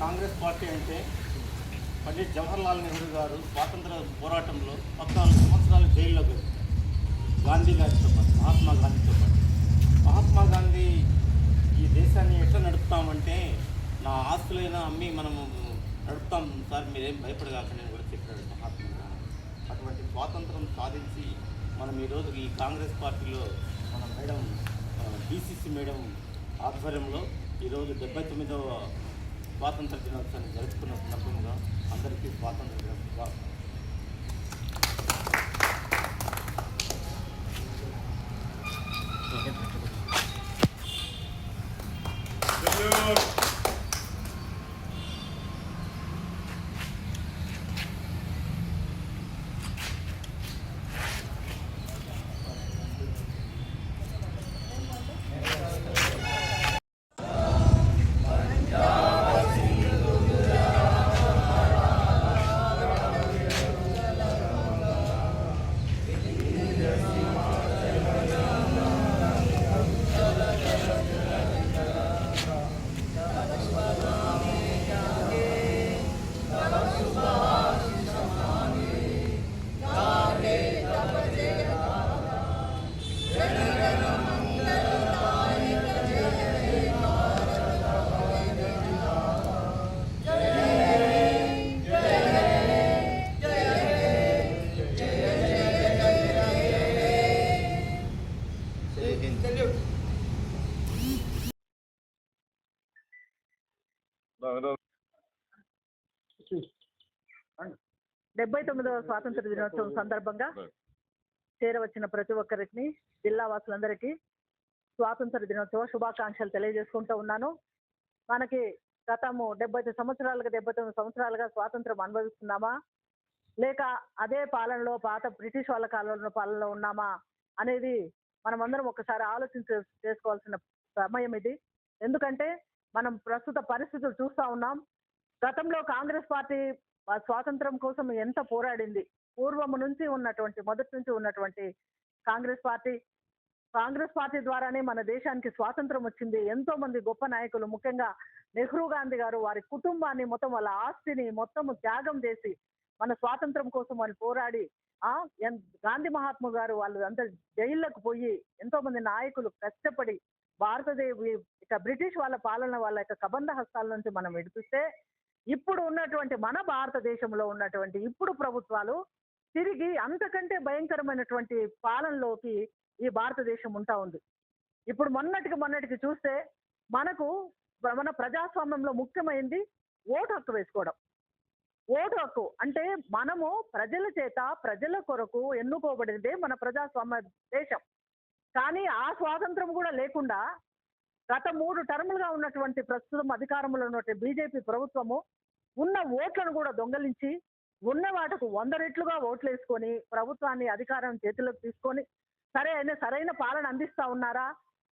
Congress party అంటే పండిట్ జవహర్లాల్ నెహ్రూ గారు స్వాతంత్ర పోరాటంలో పద్నాలుగు సంవత్సరాలు జైల్లో గాంధీ గారితో పాటు మహాత్మా గాంధీతో పాటు. మహాత్మా గాంధీ ఈ దేశాన్ని ఎట్లా నడుపుతామంటే నా ఆస్తులైనా అమ్మి మనము నడుపుతాం సార్ మీరేం భయపడగాకండి అని కూడా చెప్పాడు మహాత్మా గాంధీ. అటువంటి స్వాతంత్రం సాధించి మనం ఈరోజు ఈ కాంగ్రెస్ పార్టీలో మన మేడం బీసీసీ మేడం ఆధ్వర్యంలో ఈరోజు డెబ్బై తొమ్మిదవ స్వాతంత్ర దినోత్సవాన్ని జరుపుకున్న సందర్భంగా అందరికీ స్వాతంత్ర దినోత్సవ. డెబ్బై తొమ్మిదవ స్వాతంత్ర దినోత్సవం సందర్భంగా చేరవచ్చిన ప్రతి ఒక్కరికి జిల్లా వాసులందరికీ స్వాతంత్ర దినోత్సవ శుభాకాంక్షలు తెలియజేసుకుంటూ ఉన్నాను. మనకి గతము డెబ్బై సంవత్సరాలుగా డెబ్బై తొమ్మిది సంవత్సరాలుగా స్వాతంత్రం అనుభవిస్తున్నామా? లేక అదే పాలనలో పాత బ్రిటిష్ వాళ్ళ కాలంలో పాలనలో ఉన్నామా? అనేది మనం అందరం ఒకసారి ఆలోచన చేస్- చేసుకోవాల్సిన సమయం ఇది. ఎందుకంటే మనం ప్రస్తుత పరిస్థితులు చూస్తూ ఉన్నాం. గతంలో కాంగ్రెస్ పార్టీ స్వాతంత్రం కోసం ఎంత పోరాడింది. పూర్వము నుంచి ఉన్నటువంటి మొదటి నుంచి ఉన్నటువంటి కాంగ్రెస్ పార్టీ. కాంగ్రెస్ పార్టీ ద్వారానే మన దేశానికి స్వాతంత్రం వచ్చింది. ఎంతో మంది గొప్ప నాయకులు ముఖ్యంగా నెహ్రూ గాంధీ గారు వారి కుటుంబాన్ని మొత్తం వాళ్ళ ఆస్తిని మొత్తం త్యాగం చేసి మన స్వాతంత్రం కోసం వాళ్ళు పోరాడి ఆ గాంధీ మహాత్మ గారు వాళ్ళు అంత జైళ్ళకు పోయి ఎంతో మంది నాయకులు కష్టపడి భారతదేశ ఇక బ్రిటిష్ వాళ్ళ పాలన వాళ్ళ యొక్క కబంధ హస్తాల నుంచి మనం విడిపిస్తే ఇప్పుడు ఉన్నటువంటి మన భారతదేశంలో ఉన్నటువంటి ఇప్పుడు ప్రభుత్వాలు తిరిగి అంతకంటే భయంకరమైనటువంటి పాలనలోకి ఈ భారతదేశం ఉంటా ఉంది. ఇప్పుడు మొన్నటికి మొన్నటికి చూస్తే మనకు మన ప్రజాస్వామ్యంలో ముఖ్యమైంది ఓటు హక్కు వేసుకోవడం. ఓటు హక్కు అంటే మనము ప్రజల చేత ప్రజల కొరకు ఎన్నుకోబడినదే మన ప్రజాస్వామ్య దేశం. కానీ ఆ స్వాతంత్రం కూడా లేకుండా గత మూడు టర్ములుగా ఉన్నటువంటి ప్రస్తుతం అధికారంలో ఉన్నటువంటి బీజేపీ ప్రభుత్వము ఉన్న ఓట్లను కూడా దొంగలించి ఉన్న వాటికి వంద రెట్లుగా ఓట్లు వేసుకొని ప్రభుత్వాన్ని అధికారం చేతిలోకి తీసుకొని సరే అయినా సరైన పాలన అందిస్తా ఉన్నారా?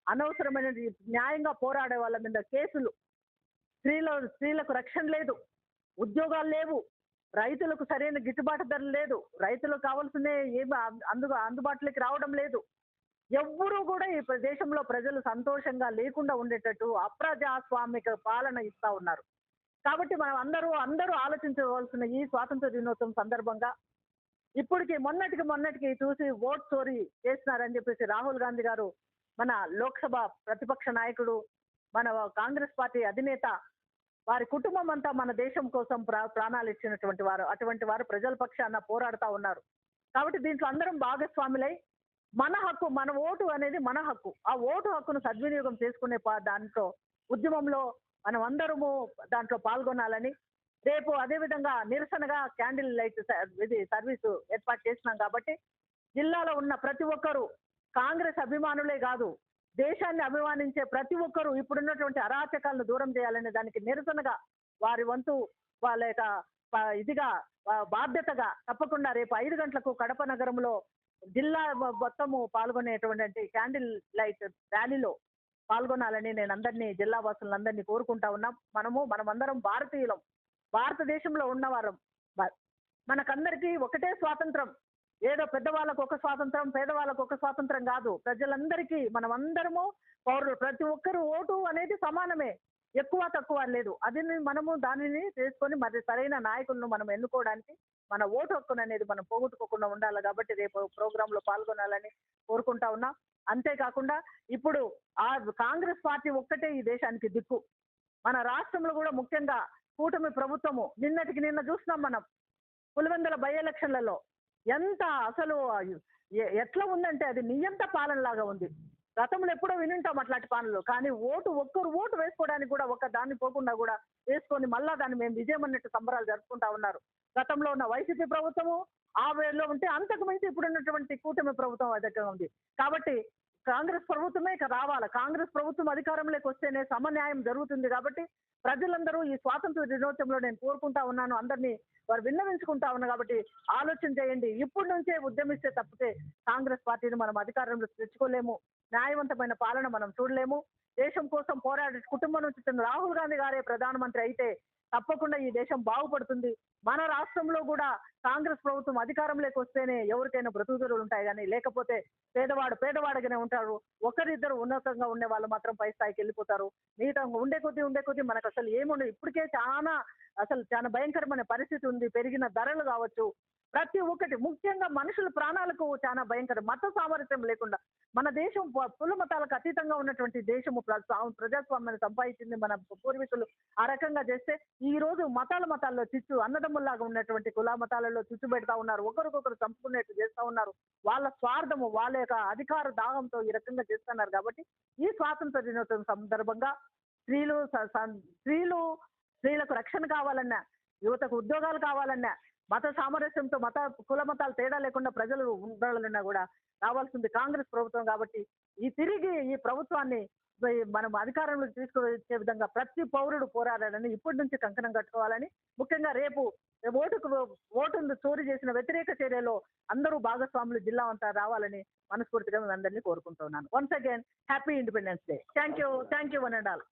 అనవసరమైన న్యాయంగా పోరాడే వాళ్ళ మీద కేసులు. స్త్రీల స్త్రీలకు రక్షణ లేదు. ఉద్యోగాలు లేవు. రైతులకు సరైన గిట్టుబాటు ధర లేదు. రైతులకు కావాల్సిన ఏమి అందు అందుబాటులోకి రావడం లేదు. ఎవ్వరూ కూడా ఈ దేశంలో ప్రజలు సంతోషంగా లేకుండా ఉండేటట్టు అప్రజాస్వామిక పాలన ఇస్తా ఉన్నారు. కాబట్టి మనం అందరూ అందరూ ఆలోచించవలసిన ఈ స్వాతంత్ర దినోత్సవం సందర్భంగా ఇప్పటికి మొన్నటికి మొన్నటికి చూసి ఓట్ చోరీ చేస్తున్నారని చెప్పేసి రాహుల్ గాంధీ గారు మన లోక్సభ ప్రతిపక్ష నాయకుడు మన కాంగ్రెస్ పార్టీ అధినేత వారి కుటుంబం అంతా మన దేశం కోసం ప్రా- ప్రాణాలు ఇచ్చినటువంటి వారు అటువంటి వారు ప్రజల పక్షాన పోరాడుతూ ఉన్నారు. కాబట్టి దీంట్లో అందరం భాగస్వాములై మన హక్కు మన ఓటు అనేది మన హక్కు. ఆ ఓటు హక్కును సద్వినియోగం చేసుకునే దాంట్లో ఉద్యమంలో మనం అందరము దాంట్లో పాల్గొనాలని రేపు అదే విధంగా నిరసనగా క్యాండిల్ లైట్ ఇది సర్వీసు ఏర్పాటు చేసినాం కాబట్టి జిల్లాలో ఉన్న ప్రతి ఒక్కరూ కాంగ్రెస్ అభిమానులే కాదు దేశాన్ని అభిమానించే ప్రతి ఒక్కరూ ఇప్పుడున్నటువంటి అరాచకాలను దూరం చేయాలనే దానికి నిరసనగా వారి వంతు వాళ్ళ యొక్క ఇదిగా బాధ్యతగా తప్పకుండా రేపు ఐదు గంటలకు కడప నగరంలో జిల్లా మొత్తము పాల్గొనేటువంటి క్యాండిల్ లైట్ ర్యాలీలో పాల్గొనాలని నేను అందరినీ జిల్లా వాసులందరినీ కోరుకుంటా ఉన్నాం. మనము మనమందరం భారతీయులం. భారతదేశంలో ఉన్నవారం. మనకందరికీ ఒకటే స్వాతంత్రం. ఏదో పెద్దవాళ్ళకు ఒక స్వాతంత్రం పేదవాళ్ళకు ఒక స్వాతంత్రం కాదు. ప్రజలందరికీ మనమందరము పౌరులు. ప్రతి ఒక్కరు ఓటు అనేది సమానమే. ఎక్కువ తక్కువ లేదు. అది మనము దానిని చేసుకొని మరి సరైన నాయకులను మనం ఎన్నుకోవడానికి మన ఓటు హక్కును అనేది మనం పోగొట్టుకోకుండా ఉండాలి కాబట్టి రేపు ప్రోగ్రామ్లో పాల్గొనాలని కోరుకుంటా ఉన్నా. అంతేకాకుండా ఇప్పుడు ఆ కాంగ్రెస్ పార్టీ ఒక్కటే ఈ దేశానికి దిక్కు. మన రాష్ట్రంలో కూడా ముఖ్యంగా కూటమి ప్రభుత్వము నిన్నటికి నిన్న చూసినాం మనం. పులివెందుల బై ఎలక్షన్లలో ఎంత అసలు ఎట్లా ఉందంటే అది నియంత పాలన లాగా ఉంది. గతంలో ఎప్పుడో వినుంటాం అట్లాంటి పనులు. కానీ ఓటు ఒక్కరు ఓటు వేసుకోవడానికి కూడా ఒక దాన్ని పోకుండా కూడా వేసుకొని మళ్ళా దాన్ని మేము విజయం అన్నట్టు సంబరాలు జరుపుకుంటా ఉన్నారు. గతంలో ఉన్న వైసీపీ ప్రభుత్వము ఆ వేలో ఉంటే అంతకు మించి ఇప్పుడు ఉన్నటువంటి కూటమి ప్రభుత్వం దగ్గర ఉంది. కాబట్టి కాంగ్రెస్ ప్రభుత్వమే ఇక రావాలి. కాంగ్రెస్ ప్రభుత్వం అధికారంలోకి వస్తేనే సమన్యాయం జరుగుతుంది కాబట్టి ప్రజలందరూ ఈ స్వాతంత్ర దినోత్సవంలో నేను కోరుకుంటా ఉన్నాను. అందరినీ వారు విన్నవించుకుంటా ఉన్నా కాబట్టి ఆలోచన చేయండి. ఇప్పటి నుంచే ఉద్యమిస్తే తప్పితే కాంగ్రెస్ పార్టీని మనం అధికారంలో తెచ్చుకోలేము. న్యాయవంతమైన పాలన మనం చూడలేము. దేశం కోసం పోరాడే కుటుంబం నుంచి రాహుల్ గాంధీ గారే ప్రధానమంత్రి అయితే తప్పకుండా ఈ దేశం బాగుపడుతుంది. మన రాష్ట్రంలో కూడా కాంగ్రెస్ ప్రభుత్వం అధికారంలోకి వస్తేనే ఎవరికైనా బ్రతుకుదరులు ఉంటాయి కానీ లేకపోతే పేదవాడు పేదవాడిగానే ఉంటారు. ఒకరిద్దరు ఉన్నతంగా ఉండే వాళ్ళు మాత్రం పై స్థాయికి వెళ్ళిపోతారు. మిగతా ఉండే కొద్దీ ఉండే కొద్దీ మనకు అసలు ఏముండదు ఇప్పటికే చాలా అసలు చాలా భయంకరమైన పరిస్థితి ఉంది. పెరిగిన ధరలు కావచ్చు ప్రతి ఒక్కటి. ముఖ్యంగా మనుషుల ప్రాణాలకు చాలా భయంకరం మత సామరస్యం లేకుండా మన దేశం కుల మతాలకు అతీతంగా ఉన్నటువంటి దేశము ప్రజాస్వామ్యాన్ని సంపాదించింది మన పూర్వీకులు. ఆ రకంగా చేస్తే ఈ రోజు మతాల మతాల్లో చిచ్చు అన్నదమ్ముల్లాగా ఉన్నటువంటి కుల మతాలలో చిచ్చు పెడతా ఉన్నారు. ఒకరికొకరు చంపుకునేట్టు చేస్తా ఉన్నారు. వాళ్ళ స్వార్థము వాళ్ళ యొక్క అధికార దాహంతో ఈ రకంగా చేస్తున్నారు కాబట్టి ఈ స్వాతంత్ర దినోత్సవం సందర్భంగా స్త్రీలు స్త్రీలు స్త్రీలకు రక్షణ కావాలన్నా యువతకు ఉద్యోగాలు కావాలన్నా మత సామరస్యంతో మత కుల మతాలు తేడా లేకుండా ప్రజలు ఉండాలన్నా కూడా రావాల్సింది కాంగ్రెస్ ప్రభుత్వం కాబట్టి ఈ తిరిగి ఈ ప్రభుత్వాన్ని మనం అధికారంలోకి తీసుకొచ్చే విధంగా ప్రతి పౌరుడు పోరాడాలని ఇప్పటి నుంచి కంకణం కట్టుకోవాలని ముఖ్యంగా రేపు ఓటుకు ఓటును చోరీ చేసిన వ్యతిరేక చర్యలో అందరూ భాగస్వాములు జిల్లా అంతా రావాలని మనస్ఫూర్తిగా మేము అందరినీ కోరుకుంటున్నాను. Once again happy independence day thank you thank you one and all